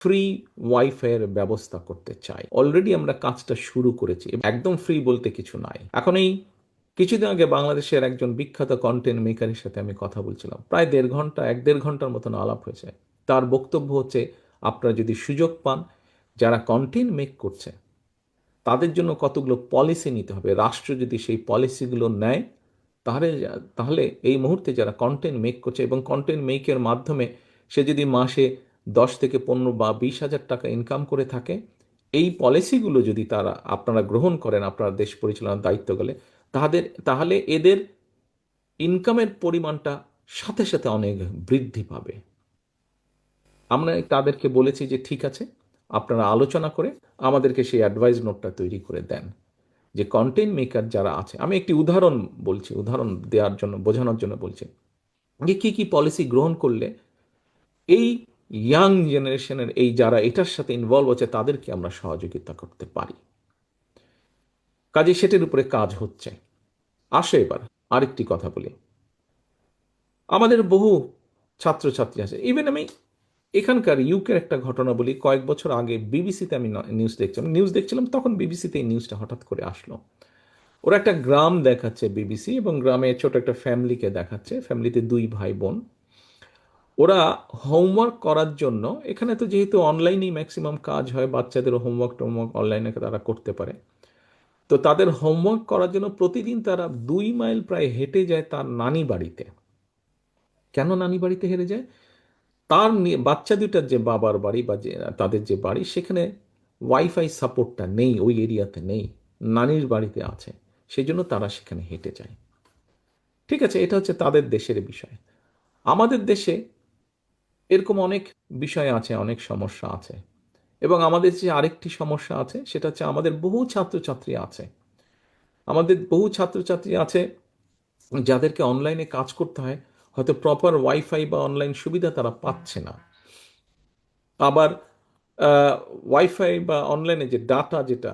Free ওয়াইফাইয়ের ব্যবস্থা করতে চাই। অলরেডি আমরা কাজটা শুরু করেছি। একদম ফ্রি বলতে কিছু নাই। এখন এই কিছুদিন আগে বাংলাদেশের একজন বিখ্যাত কন্টেন্ট মেকারের সাথে আমি কথা বলছিলাম। প্রায় দেড় ঘণ্টা, এক দেড় ঘণ্টার মতন আলাপ হয়েছে। তার বক্তব্য হচ্ছে, আপনারা যদি সুযোগ পান, যারা কন্টেন্ট মেক করছে, তাদের জন্য কতগুলো পলিসি নিতে হবে। রাষ্ট্র যদি সেই পলিসিগুলো নেয়, তাহলে তাহলে এই মুহূর্তে যারা কন্টেন্ট মেক করছে এবং কন্টেন্ট মেকের মাধ্যমে সে যদি মাসে দশ থেকে পনেরো বা বিশ হাজার টাকা ইনকাম করে থাকে। এই পলিসিগুলো যদি তারা, আপনারা গ্রহণ করেন, আপনারা দেশ পরিচালনার দায়িত্ব গেলে, তাদের, তাহলে এদের ইনকামের পরিমাণটা সাথে সাথে অনেক বৃদ্ধি পাবে। আমরা তাদেরকে বলেছি যে, ঠিক আছে, আপনারা আলোচনা করে আমাদেরকে সেই অ্যাডভাইস নোটটা তৈরি করে দেন। যে কন্টেন্ট মেকার যারা আছে, আমি একটি উদাহরণ বলছি, উদাহরণ দেওয়ার জন্য, বোঝানোর জন্য বলছি। যে, কী কী পলিসি গ্রহণ করলে এই ইয়াং জেনারেশনের এই যারা এটার সাথে ইনভলভ আছে, তাদেরকে আমরা সহযোগিতা করতে পারি। কাজে সেটির উপরে কাজ হচ্ছে। আসে এবার, আরেকটি কথা বলি। আমাদের বহু ছাত্রছাত্রী আছে। ইভেন আমি এখানকার ইউকের একটা ঘটনা বলি। কয়েক বছর আগে বিবিসিতে আমি নিউজ দেখছিলাম। নিউজ দেখছিলাম, তখন বিবিসিতে এই নিউজটা হঠাৎ করে আসলো। ওরা একটা গ্রাম দেখাচ্ছে বিবিসি এবং গ্রামে ছোট একটা ফ্যামিলিকে দেখাচ্ছে। ফ্যামিলিতে দুই ভাই বোন। ওরা হোমওয়ার্ক করার জন্য, এখানে তো যেহেতু অনলাইনেই ম্যাক্সিমাম কাজ হয়, বাচ্চাদের হোমওয়ার্ক টোমওয়ার্ক অনলাইনে তারা করতে পারে। তো তাদের হোমওয়ার্ক করার জন্য প্রতিদিন তারা দুই মাইল প্রায় হেঁটে যায় তার নানি বাড়িতে। কেন নানি বাড়িতে হেরে যায়? তার বাচ্চা দুটার যে বাবার বাড়ি বা যে, তাদের যে বাড়ি, সেখানে ওয়াইফাই সাপোর্টটা নেই, ওই এরিয়াতে নেই, নানির বাড়িতে আছে সেই জন্য তারা সেখানে হেঁটে যায়। ঠিক আছে, এটা হচ্ছে তাদের দেশের বিষয়। আমাদের দেশে এরকম অনেক বিষয় আছে, অনেক সমস্যা আছে। এবং আমাদের যে আরেকটি সমস্যা আছে, সেটা হচ্ছে আমাদের বহু ছাত্রছাত্রী আছে। আমাদের বহু ছাত্রছাত্রী আছে যাদেরকে অনলাইনে কাজ করতে হয়, হয়তো প্রপার ওয়াইফাই বা অনলাইন সুবিধা তারা পাচ্ছে না। আবার ওয়াইফাই বা অনলাইনে যে ডাটা যেটা,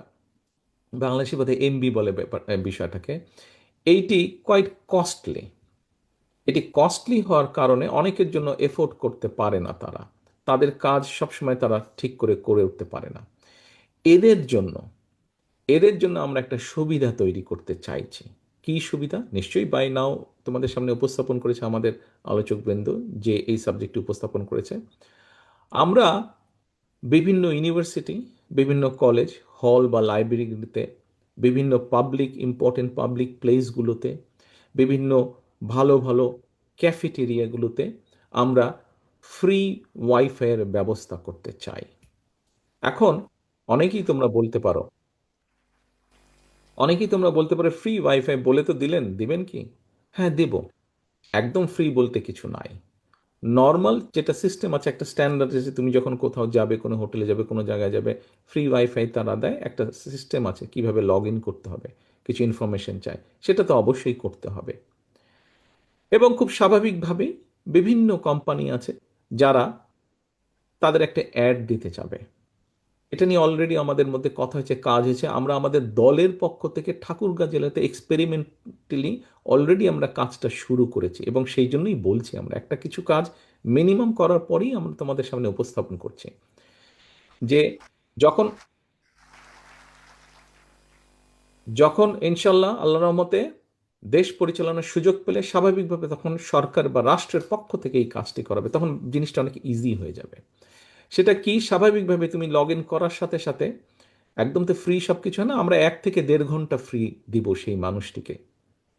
বাংলাদেশি বোধহয় এমবি বলে ব্যাপার, বিষয়টাকে, এইটি কোয়াইট কস্টলি এটি কস্টলি হওয়ার কারণে অনেকের জন্য এফোর্ড করতে পারে না তারা। তাদের কাজ সবসময় তারা ঠিক করে করে উঠতে পারে না। এদের জন্য এদের জন্য আমরা একটা সুবিধা তৈরি করতে চাইছি। কি সুবিধা? নিশ্চয়ই বাই নাও তোমাদের সামনে উপস্থাপন করেছে আমাদের আলোচকবৃন্দ যে এই সাবজেক্টটি উপস্থাপন করেছে। আমরা বিভিন্ন ইউনিভার্সিটি বিভিন্ন কলেজ হল বা লাইব্রেরিগুলিতে বিভিন্ন পাবলিক ইম্পর্টেন্ট পাবলিক প্লেসগুলোতে বিভিন্ন ভালো ভালো ক্যাফেটেরিয়াগুলোতে আমরা ফ্রি ওয়াইফাইয়ের ব্যবস্থা করতে চাই। এখন অনেকেই তোমরা বলতে পারো, অনেকেই তোমরা বলতে পারো ফ্রি ওয়াইফাই বলে তো দিলেন, দিবেন কি? হ্যাঁ দেব। একদম ফ্রি বলতে কিছু নাই। নর্মাল যেটা সিস্টেম আছে, একটা স্ট্যান্ডার্ড আছে তুমি যখন কোথাও যাবে, কোনো হোটেলে যাবে, কোনো জায়গায় যাবে, ফ্রি ওয়াইফাই তারা দেয়। একটা সিস্টেম আছে কীভাবে লগ ইন করতে হবে, কিছু ইনফরমেশন চায় সেটা তো অবশ্যই করতে হবে। এবং খুব স্বাভাবিকভাবে বিভিন্ন কোম্পানি আছে যারা তাদের একটা অ্যাড দিতে চাবে। এটা নিয়ে অলরেডি আমাদের মধ্যে কথা হয়েছে, কাজ হয়েছে। আমরা আমাদের দলের পক্ষ থেকে ঠাকুরগাঁ জেলাতে এক্সপেরিমেন্টালি অলরেডি আমরা কাজটা শুরু করেছি এবং সেই জন্যই বলছি আমরা, একটা কিছু কাজ মিনিমাম করার পরেই আমরা তোমাদের সামনে উপস্থাপন করছি। যে যখন যখন ইনশাল্লাহ আল্লাহ রহমতে দেশ পরিচালনার সুযোগ পেলে স্বাভাবিকভাবে তখন সরকার বা রাষ্ট্রের পক্ষ থেকে এই কাজটি করাবে, তখন জিনিসটা অনেক ইজি হয়ে যাবে। সেটা কি? স্বাভাবিকভাবে তুমি লগ ইন করার সাথে সাথে একদম তো ফ্রি সব কিছু না, আমরা এক থেকে দেড় ঘণ্টা ফ্রি দিব সেই মানুষটিকে।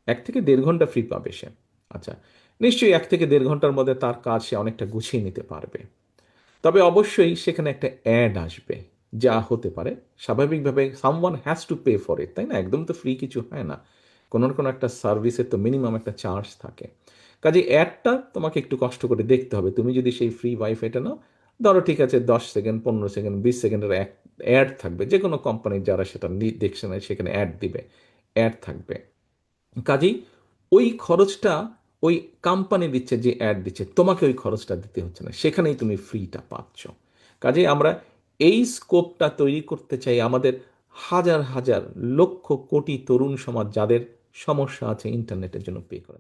এক থেকে দেড় ঘণ্টা ফ্রি পাবে সে। আচ্ছা নিশ্চয়ই এক থেকে দেড় ঘণ্টার মধ্যে তার কাজ সে অনেকটা গুছিয়ে নিতে পারবে। তবে অবশ্যই সেখানে একটা অ্যাড আসবে, যা হতে পারে। স্বাভাবিকভাবে someone has to pay for it তাই না? একদম তো ফ্রি কিছু হয় না। কোনো না কোনো একটা সার্ভিসের তো মিনিমাম একটা চার্জ থাকে। কাজে অ্যাডটা তোমাকে একটু কষ্ট করে দেখতে হবে। তুমি যদি সেই ফ্রি ওয়াইফাইটা নাও, ধরো ঠিক আছে, দশ সেকেন্ড পনেরো সেকেন্ড বিশ সেকেন্ডের অ্যাড থাকবে। যে কোনো কোম্পানির যারা সেটা দেখছে না, সেখানে অ্যাড দিবে। অ্যাড থাকবে। কাজেই ওই খরচটা ওই কোম্পানি দিচ্ছে যে অ্যাড দিচ্ছে, তোমাকে ওই খরচটা দিতে হচ্ছে না। সেখানেই তুমি ফ্রিটা পাচ্ছ। কাজেই আমরা এই স্কোপটা তৈরি করতে চাই আমাদের হাজার হাজার, লক্ষ, কোটি তরুণ সমাজ যাদের সমস্যা আছে ইন্টারনেটের জন্য পে করা